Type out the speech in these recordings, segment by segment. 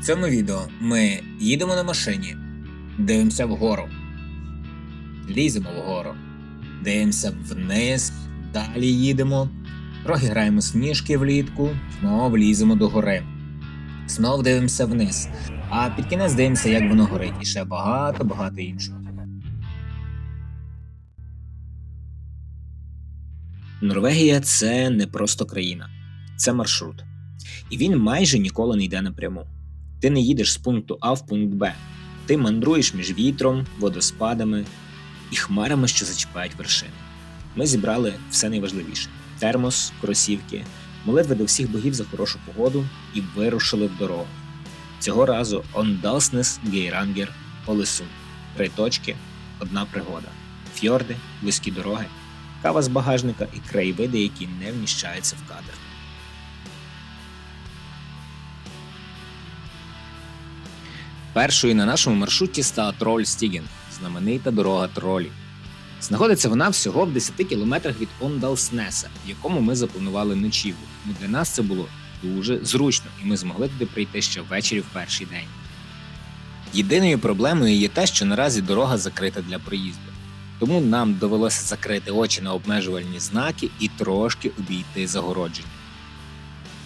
В цьому відео ми їдемо на машині, дивимося вгору, ліземо вгору, дивимося вниз, далі їдемо, трохи граємо сніжки влітку, знову ліземо до гори, знову дивимося вниз, а під кінець дивимося, як воно горить, і ще багато-багато іншого. Норвегія це не просто країна, це маршрут. І він майже ніколи не йде напряму. Ти не їдеш з пункту А в пункт Б. Ти мандруєш між вітром, водоспадами і хмарами, що зачіпають вершини. Ми зібрали все найважливіше: термос, кросівки, молитви до всіх богів за хорошу погоду і вирушили в дорогу. Цього разу Ондалснес Гейрангер Олесун. Три точки, одна пригода: фьорди, вузькі дороги, кава з багажника і краєвиди, які не вміщаються в кадр. Першою на нашому маршруті стала Троль Стіген, знаменита дорога тролів. Знаходиться вона всього в 10 кілометрах від Ондалснеса, в якому ми запланували ночівлю. Ну, для нас це було дуже зручно, і ми змогли туди прийти ще ввечері в перший день. Єдиною проблемою є те, що наразі дорога закрита для проїзду. Тому нам довелося закрити очі на обмежувальні знаки і трошки обійти загородження.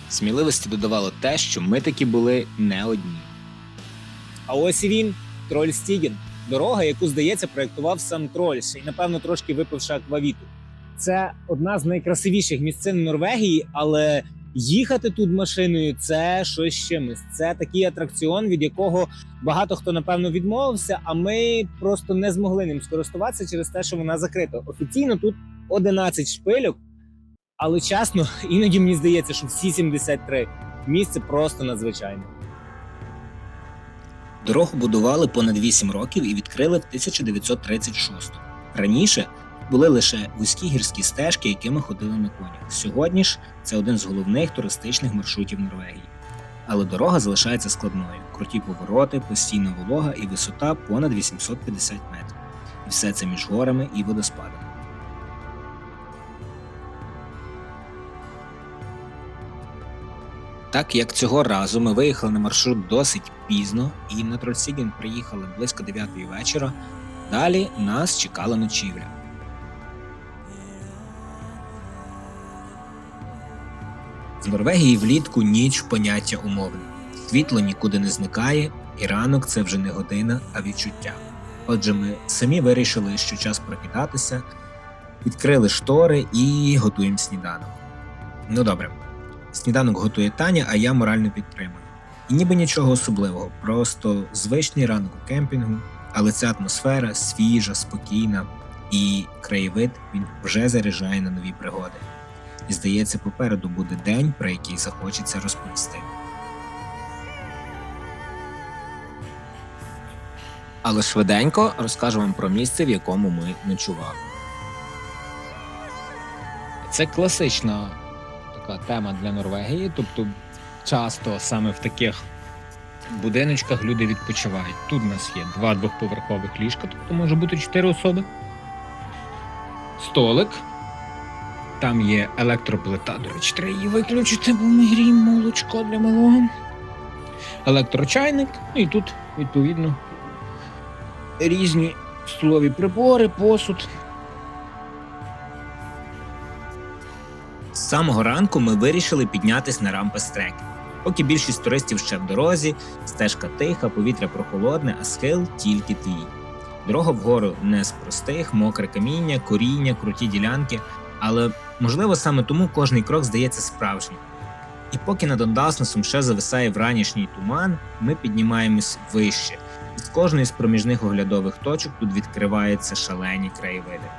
Сміливості додавало те, що ми таки були не одні. А ось і він, троль Стіген. Дорога, яку, здається, проєктував сам Трольш, і, напевно, трошки випивши аквавіту. Це одна з найкрасивіших місцин Норвегії, але їхати тут машиною це щось чимось. Це такий атракціон, від якого багато хто, напевно, відмовився, а ми просто не змогли ним скористуватися через те, що вона закрита. Офіційно тут 11 шпильок, але чесно, іноді мені здається, що всі 73 місце просто надзвичайне. Дорогу будували понад 8 років і відкрили в 1936. Раніше були лише вузькі гірські стежки, якими ходили на конях. Сьогодні ж це один з головних туристичних маршрутів Норвегії. Але дорога залишається складною: круті повороти, постійна волога і висота понад 850 метрів. І все це між горами і водоспадами. Так як цього разу ми виїхали на маршрут досить пізно і на Трольсіген приїхали близько 9 вечора, далі нас чекала ночівля. В Норвегії влітку ніч поняття умовне. Світло нікуди не зникає, і ранок це вже не година, а відчуття. Отже, ми самі вирішили, що час прокидатися, відкрили штори і готуємо сніданок. Ну добре, Сніданок готує Таня, а я морально підтримую. І ніби нічого особливого, просто звичний ранок у кемпінгу, але ця атмосфера свіжа, спокійна, і краєвид він вже заряджає на нові пригоди. І здається, попереду буде день, про який захочеться розповісти. Але швиденько розкажу вам про місце, в якому ми ночували. Це класична така тема для Норвегії. Тобто, часто саме в таких будиночках люди відпочивають. Тут у нас є два двохповерхових ліжка, тобто може бути чотири особи. Столик. Там є електроплита. До речі, треба її виключити, бо ми гріємо молочко для малого. Електрочайник. Ну і тут, відповідно, різні столові прибори, посуд. Самого ранку ми вирішили піднятись на рампи стреки. Поки більшість туристів ще в дорозі, стежка тиха, повітря прохолодне, а схил тільки твій. Дорога вгору не з простих, мокре каміння, коріння, круті ділянки, але можливо саме тому кожний крок здається справжнім. І поки над Ондаснесом ще зависає вранішній туман, ми піднімаємось вище, і з кожної з проміжних оглядових точок тут відкриваються шалені краєвиди.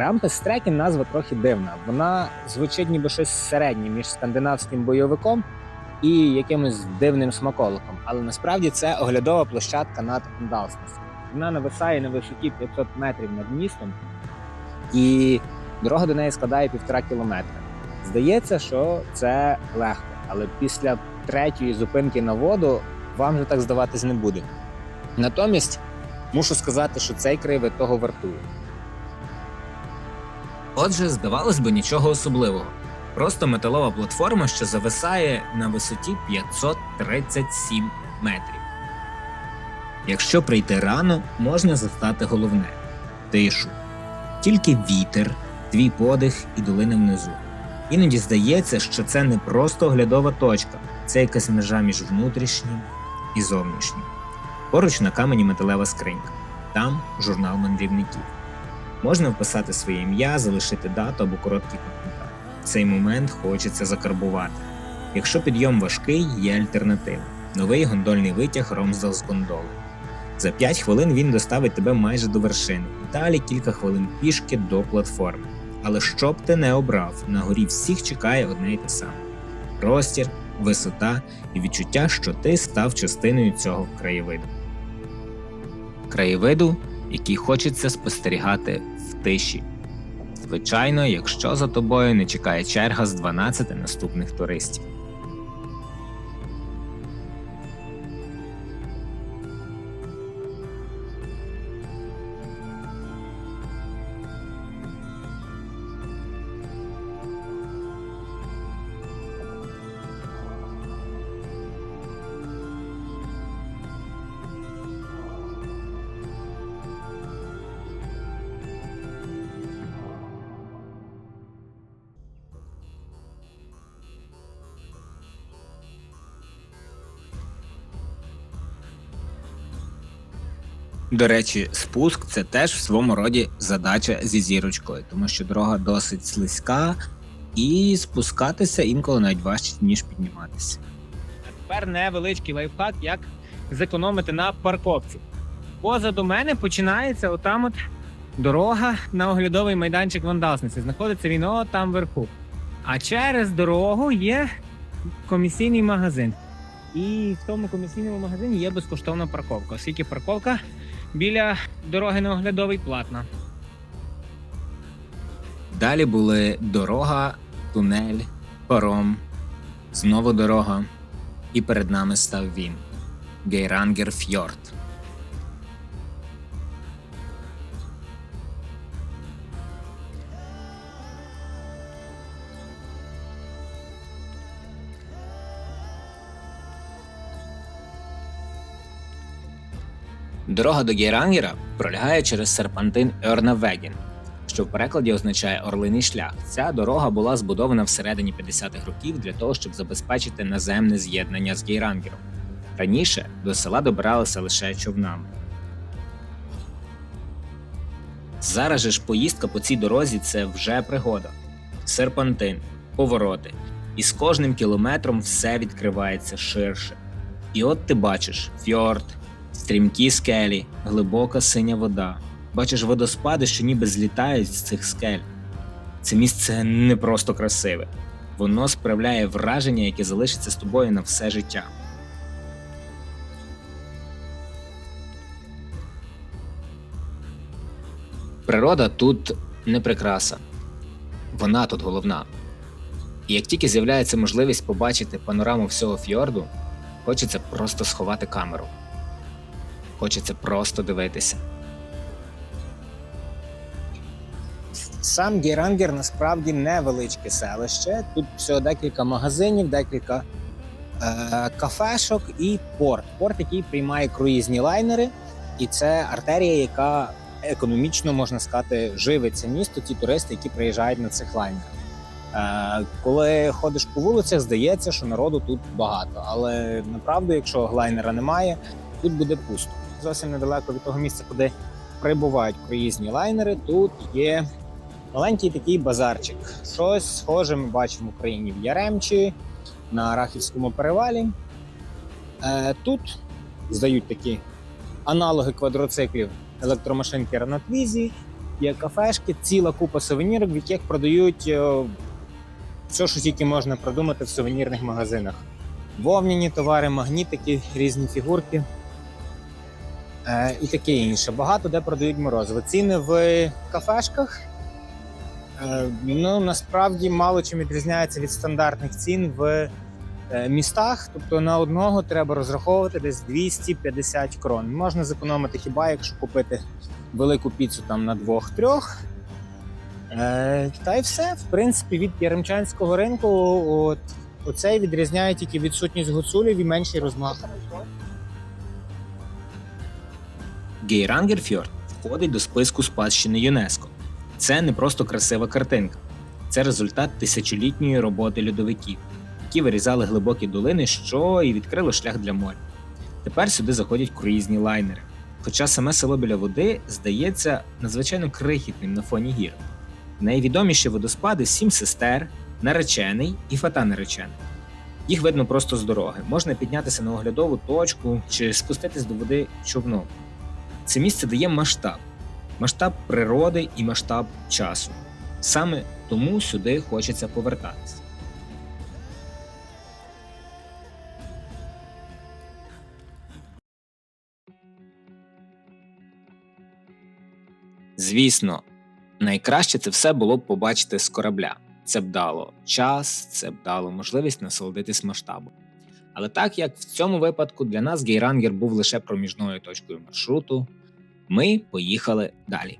Рампес Стрекін назва трохи дивна. Вона звучить ніби щось середнє між скандинавським бойовиком і якимось дивним смаколиком. Але насправді це оглядова площадка над Андалснесом. Вона нависає на висоті 500 метрів над містом, і дорога до неї складає півтора кілометра. Здається, що це легко, але після третьої зупинки на воду вам вже так здаватись не буде. Натомість мушу сказати, що цей краєвид того вартує. Отже, здавалось би, нічого особливого. Просто металова платформа, що зависає на висоті 537 метрів. Якщо прийти рано, можна застати головне тишу. Тільки вітер, твій подих і долина внизу. Іноді здається, що це не просто оглядова точка, це якась межа між внутрішнім і зовнішнім. Поруч на камені металева скринька. Там журнал мандрівників. Можна вписати своє ім'я, залишити дату або короткий коментар. Цей момент хочеться закарбувати. Якщо підйом важкий, є альтернатива. Новий гондольний витяг Ромздал з гондоли. За 5 хвилин він доставить тебе майже до вершини, далі кілька хвилин пішки до платформи. Але що б ти не обрав, на горі всіх чекає одне й те саме: простір, висота і відчуття, що ти став частиною цього краєвиду. Краєвиду, який хочеться спостерігати в тиші. Звичайно, якщо за тобою не чекає черга з 12 наступних туристів. До речі, спуск це теж в своєму роді задача зі зірочкою, тому що дорога досить слизька, і спускатися інколи навіть важче, ніж підніматися. А тепер невеличкий лайфхак, як зекономити на парковці. Позаду мене починається отам от дорога на оглядовий майданчик вандалсниці. Знаходиться він от там вверху. А через дорогу є комісійний магазин. І в тому комісійному магазині є безкоштовна парковка, оскільки парковка біля дороги на оглядовий платна. Далі були дорога, тунель, паром, знову дорога, і перед нами став він Гейрангер Фьорд. Дорога до Гейрангера пролягає через серпантин Ернавеген, що в перекладі означає орлиний шлях. Ця дорога була збудована всередині 50-х років для того, щоб забезпечити наземне з'єднання з Гейрангером. Раніше до села добиралися лише човнами. Зараз же ж поїздка по цій дорозі це вже пригода. Серпантин, повороти. І з кожним кілометром все відкривається ширше. І от ти бачиш фьорд, стрімкі скелі, глибока синя вода. Бачиш водоспади, що ніби злітають з цих скель. Це місце не просто красиве, воно справляє враження, яке залишиться з тобою на все життя. Природа тут не прикраса, вона тут головна. І як тільки з'являється можливість побачити панораму всього фьорду, хочеться просто сховати камеру. Хочеться просто дивитися. Сам Герангер насправді невеличке селище. Тут всього декілька магазинів, декілька е, кафешок і порт. Порт, який приймає круїзні лайнери, і це артерія, яка економічно можна сказати живить це місто. Ті туристи, які приїжджають на цих лайнерах. Е, коли ходиш по вулицях, здається, що народу тут багато. Але направду, якщо лайнера немає, тут буде пусто. Зовсім недалеко від того місця, куди прибувають круїзні лайнери, тут є маленький такий базарчик. Щось схоже ми бачимо в Україні в Яремчі, на Арахівському перевалі. Е, тут здають такі аналоги квадроциклів електромашинки Ранатвізі, є кафешки, ціла купа сувенірок, в яких продають е, все, що тільки можна придумати в сувенірних магазинах. Вовняні товари, магнітики, різні фігурки. Е, і таке інше. Багато де продають морозиво. Ціни в кафешках е, ну, насправді мало чим відрізняється від стандартних цін в е, містах. Тобто на одного треба розраховувати десь 250 крон. Можна зекономити хіба якщо купити велику піцу там на двох-трьох. Та й все. В принципі, від Яремчанського ринку от, оцей відрізняє тільки відсутність гуцулів і менший розмах. Гейрангерфьорд входить до списку спадщини ЮНЕСКО. Це не просто красива картинка, це результат тисячолітньої роботи льодовиків, які вирізали глибокі долини, що і відкрило шлях для моря. Тепер сюди заходять круїзні лайнери. Хоча саме село біля води здається надзвичайно крихітним на фоні гір. Найвідоміші водоспади сім сестер, наречений і фата наречений. Їх видно просто з дороги. Можна піднятися на оглядову точку чи спуститись до води човном. Це місце дає масштаб, масштаб природи і масштаб часу. Саме тому сюди хочеться повертатися. Звісно, найкраще це все було б побачити з корабля. Це б дало час, це б дало можливість насолодитись масштабом. Але так як в цьому випадку для нас Гейрангер був лише проміжною точкою маршруту, ми поїхали далі.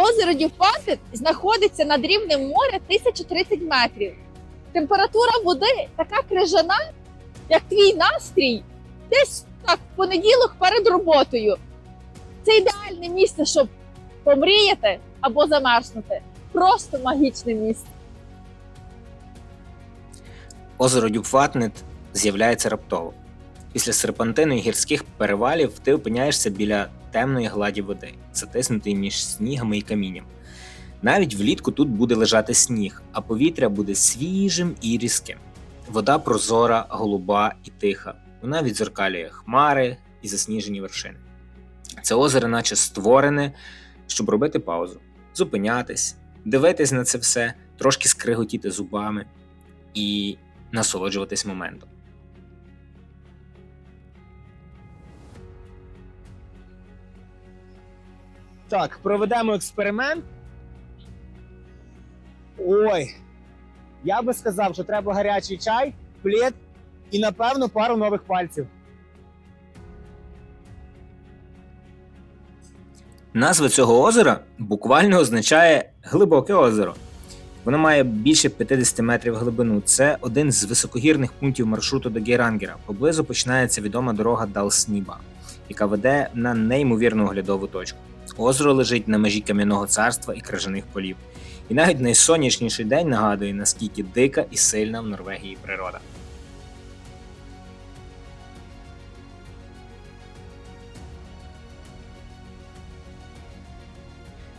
Озеро Дюпатин знаходиться над рівнем моря 1030 метрів. Температура води така крижана, як твій настрій, десь так в понеділок перед роботою. Це ідеальне місце, щоб помріяти або замерзнути. Просто магічне місце. Озеро Дюпфатнет з'являється раптово. Після серпантину і гірських перевалів ти опиняєшся біля темної гладі води, затиснутої між снігами і камінням. Навіть влітку тут буде лежати сніг, а повітря буде свіжим і різким. Вода прозора, голуба і тиха. Вона відзеркалює хмари і засніжені вершини. Це озеро, наче створене, щоб робити паузу, зупинятись, дивитись на це все, трошки скриготіти зубами і насолоджуватись моментом. Так, проведемо експеримент. Ой. Я би сказав, що треба гарячий чай, плед і, напевно, пару нових пальців. Назва цього озера буквально означає глибоке озеро. Воно має більше 50 метрів глибину. Це один з високогірних пунктів маршруту до Гейрангера. Поблизу починається відома дорога Далсніба, яка веде на неймовірну оглядову точку. Озеро лежить на межі кам'яного царства і крижаних полів. І навіть найсонячніший день нагадує, наскільки дика і сильна в Норвегії природа.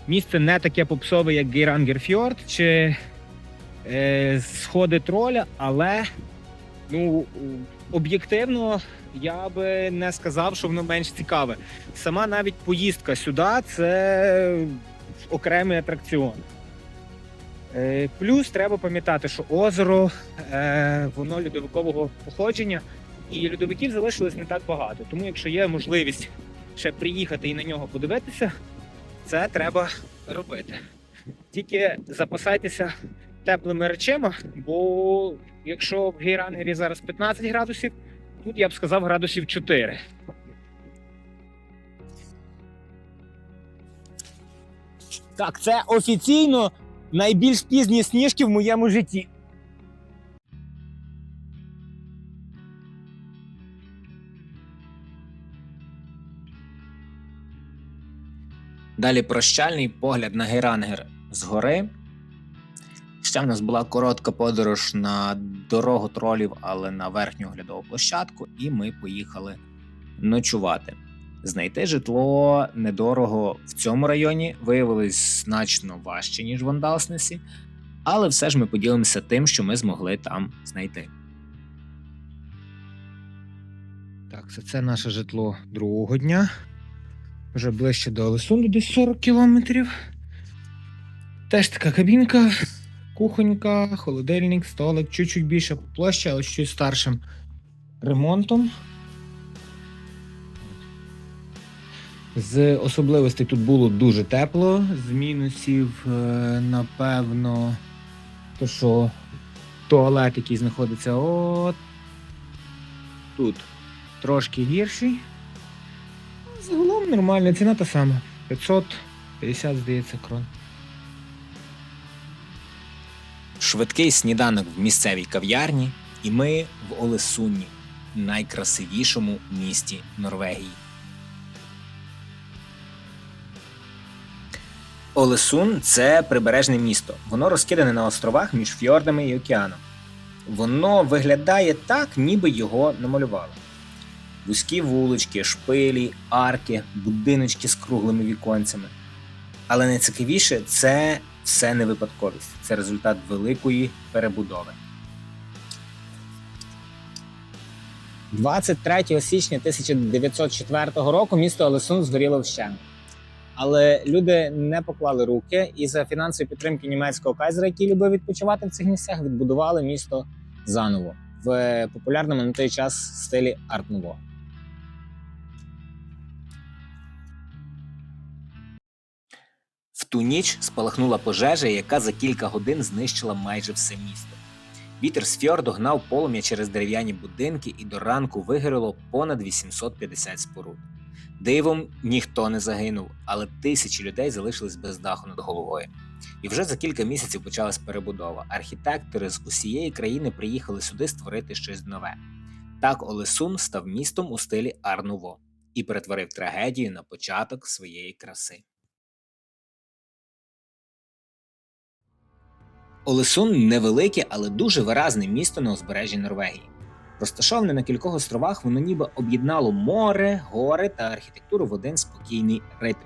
Місце не таке попсове, як Гейрангерфьорд чи е, сходи троля, але ну, об'єктивно я би не сказав, що воно менш цікаве. Сама навіть поїздка сюди це окремий атракціон. Е, плюс треба пам'ятати, що озеро е, воно льодовикового походження, і льодовиків залишилось не так багато. Тому, якщо є можливість ще приїхати і на нього подивитися, це треба робити. Тільки запасайтеся теплими речима, бо якщо в гейрангері зараз 15 градусів, тут я б сказав градусів 4. Так, це офіційно найбільш пізні сніжки в моєму житті. Далі прощальний погляд на Гейрангер згори. Ще в нас була коротка подорож на дорогу тролів, але на верхню оглядову площадку, і ми поїхали ночувати. Знайти житло недорого в цьому районі виявилось значно важче, ніж в Андалснесі, але все ж ми поділимося тим, що ми змогли там знайти. Так, це, це наше житло другого дня. Вже ближче до Олесунду, десь 40 кілометрів. Теж така кабінка, кухонька, холодильник, столик, чуть-чуть більше площа, але чуть старшим ремонтом. З особливостей тут було дуже тепло, з мінусів, е, напевно, то що туалет, який знаходиться от тут, трошки гірший. Загалом нормальна ціна та сама. 550, здається, крон. Швидкий сніданок в місцевій кав'ярні, і ми в Олесунні, найкрасивішому місті Норвегії. Олесун це прибережне місто. Воно розкидане на островах між фьордами і океаном. Воно виглядає так, ніби його намалювали. Вузькі вулички, шпилі, арки, будиночки з круглими віконцями. Але найцікавіше це все не випадковість, це результат великої перебудови. 23 січня 1904 року місто Олесун згоріло вщент. Але люди не поклали руки і за фінансової підтримки німецького кайзера, який любив відпочивати в цих місцях, відбудували місто заново в популярному на той час стилі арт-нуво. Ту ніч спалахнула пожежа, яка за кілька годин знищила майже все місто. Вітер з фьорду гнав полум'я через дерев'яні будинки і до ранку вигоріло понад 850 споруд. Дивом ніхто не загинув, але тисячі людей залишились без даху над головою. І вже за кілька місяців почалась перебудова. Архітектори з усієї країни приїхали сюди створити щось нове. Так Олесун став містом у стилі Арнуво і перетворив трагедію на початок своєї краси. Олесун невелике, але дуже виразне місто на узбережжі Норвегії. Розташоване на кількох островах, воно ніби об'єднало море, гори та архітектуру в один спокійний ритм.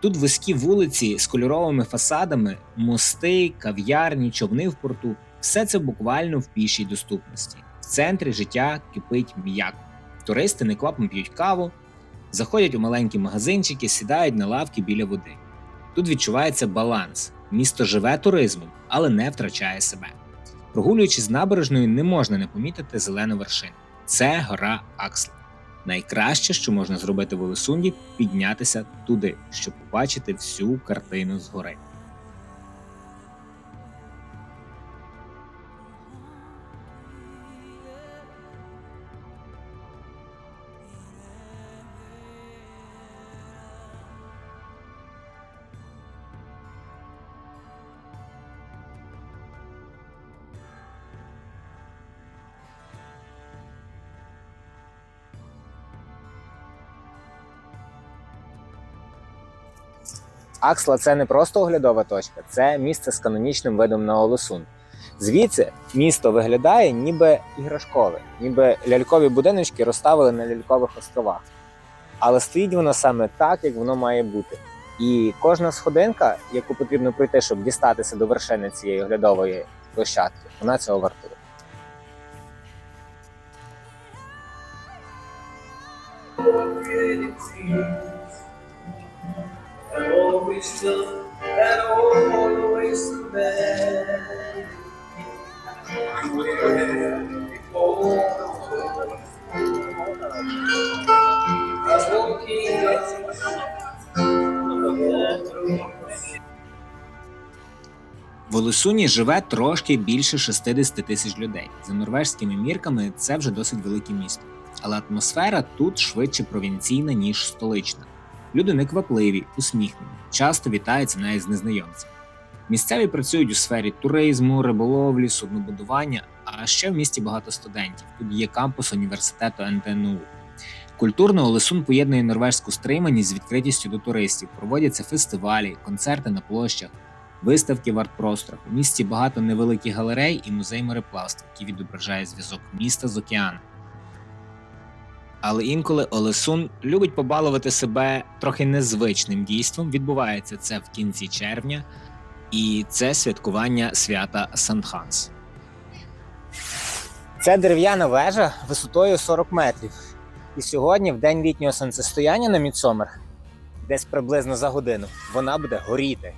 Тут вузькі вулиці з кольоровими фасадами, мости, кав'ярні, човни в порту все це буквально в пішій доступності. В центрі життя кипить м'яко. Туристи неквапом п'ють каву, заходять у маленькі магазинчики, сідають на лавки біля води. Тут відчувається баланс. Місто живе туризмом, але не втрачає себе. Прогулюючись набережною, не можна не помітити зелену вершину. Це гора Аксла. Найкраще, що можна зробити в Олесунді, піднятися туди, щоб побачити всю картину згори. Аксла це не просто оглядова точка, це місце з канонічним видом на Олесун. Звідси місто виглядає ніби іграшкове, ніби лялькові будиночки розставили на лялькових островах. Але стоїть воно саме так, як воно має бути. І кожна сходинка, яку потрібно пройти, щоб дістатися до вершини цієї оглядової площадки, вона цього вартує. And always took and always the best. В Олесуні живе трошки більше 60 тисяч людей. За норвежськими мірками це вже досить велике місто. Але атмосфера тут швидше провінційна, ніж столична. Люди неквапливі, усміхнені, часто вітаються навіть з незнайомцями. Місцеві працюють у сфері туризму, риболовлі, суднобудування, а ще в місті багато студентів. Тут є кампус університету НТНУ. Культурно Олесун поєднує норвежську стриманість з відкритістю до туристів. Проводяться фестивалі, концерти на площах, виставки в арт-просторах. У місті багато невеликих галерей і музей мореплавства, який відображає зв'язок міста з океаном. Але інколи Олесун любить побалувати себе трохи незвичним дійством. Відбувається це в кінці червня, і це святкування свята Сандханс. Це дерев'яна вежа висотою 40 метрів. І сьогодні, в день літнього сонцестояння на Мідсомер, десь приблизно за годину, вона буде горіти.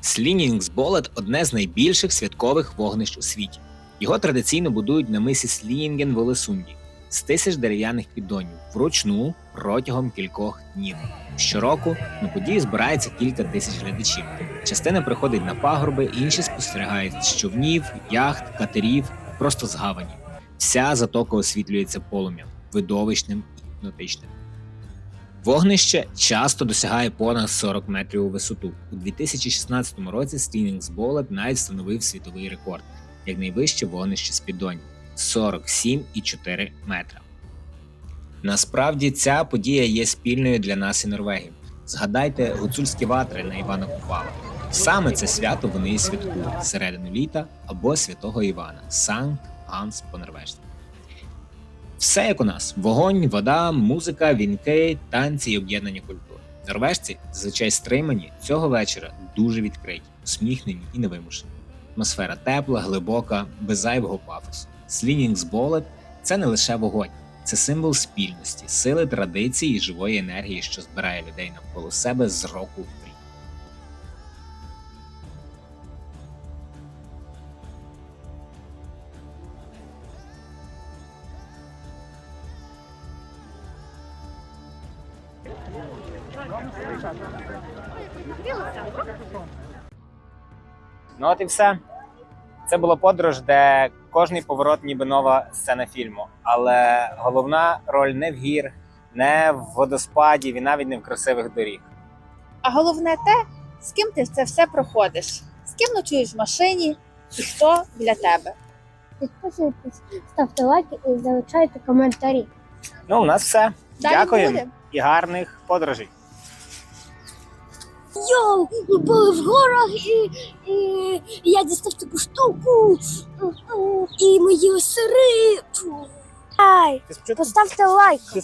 Слінінгсболет одне з найбільших святкових вогнищ у світі. Його традиційно будують на мисі Слінген в Олесунді з тисяч дерев'яних піддонів вручну протягом кількох днів. Щороку на подію збирається кілька тисяч глядачів. Частина приходить на пагорби, інші спостерігають з човнів, яхт, катерів, просто з гавані. Вся затока освітлюється полум'ям, видовищним і гіпнотичним. Вогнище часто досягає понад 40 метрів у висоту. У 2016 році Стінінгсболет навіть встановив світовий рекорд як найвище вогнище з піддонів 47,4 метра. Насправді ця подія є спільною для нас і норвегів. Згадайте гуцульські ватри на Івана Купала. Саме це свято вони і святкують середину літа або святого Івана Санкт Ганс по норвежськи. Все як у нас: вогонь, вода, музика, вінки, танці і об'єднання культур. Норвежці, зазвичай стримані, цього вечора дуже відкриті, усміхнені і невимушені. Атмосфера тепла, глибока, без зайвого пафосу. Слінінгсболет – це не лише вогонь, це символ спільності, сили традицій і живої енергії, що збирає людей навколо себе з року в рік. Ну от і все. Це була подорож, де кожний поворот ніби нова сцена фільму. Але головна роль не в гір, не в водоспаді, і навіть не в красивих доріг. А головне те, з ким ти це все проходиш, з ким ночуєш в машині, і хто для тебе. Підписуйтесь, ставте лайки і залишайте коментарі. Ну, у нас все. Буде. і гарних подорожей. Йоу, ми були в горах і, і я дістав таку штуку. І ми їли сири. Ай, Ти спочатку поставте лайк. ти